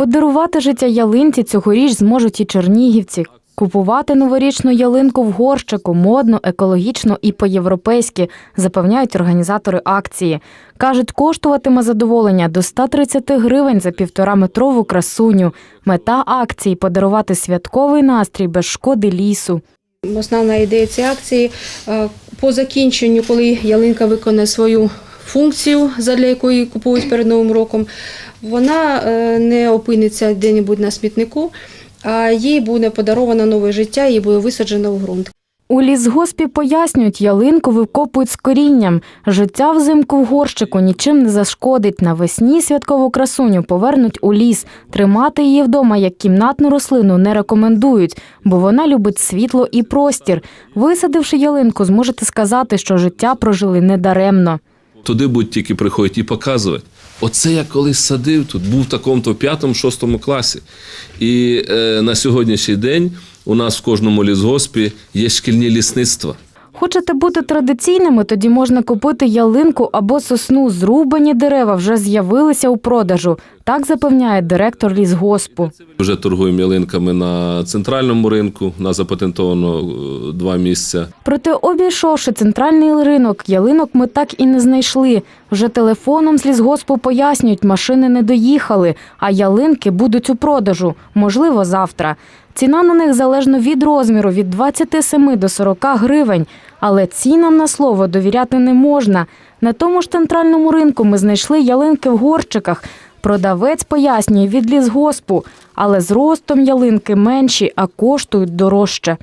Подарувати життя ялинці цьогоріч зможуть і чернігівці. Купувати новорічну ялинку в горщику модно, екологічно і по-європейськи, запевняють організатори акції. Кажуть, коштуватиме задоволення до 130 гривень за півтораметрову красуню. Мета акції подарувати святковий настрій без шкоди лісу. Основна ідея цієї акції е, по закінченню, коли ялинка виконає свою функцію, задля якої купують перед Новим роком, вона е, не опиниться де-небудь на смітнику, а їй буде подаровано нове життя, їй буде висаджено в ґрунт. У лісгоспі пояснюють, ялинку викопують з корінням. Життя взимку в горщику нічим не зашкодить. Навесні святкову красуню повернуть у ліс. Тримати її вдома як кімнатну рослину не рекомендують, бо вона любить світло і простір. Висадивши ялинку, зможете сказати, що життя прожили недаремно. Туди будуть тільки приходити і показувати. Оце я колись садив тут, був в такому-то п'ятому-шостому класі. І е, на сьогоднішній день у нас в кожному лісгоспі є шкільні лісництва. Хочете бути традиційними, тоді можна купити ялинку або сосну. Зрубані дерева вже з'явилися у продажу. Так запевняє директор лісгоспу. Вже торгуємо ялинками на центральному ринку, на запатентовано е, два місця. Проте, обійшовши центральний ринок, ялинок ми так і не знайшли. Вже телефоном з лісгоспу пояснюють, машини не доїхали, а ялинки будуть у продажу, можливо, завтра. Ціна на них залежно від розміру від 27 до 40 гривень. Але цінам на слово довіряти не можна. На тому ж центральному ринку ми знайшли ялинки в горчиках. Продавець пояснює від лісгоспу, але з ростом ялинки менші, а коштують дорожче.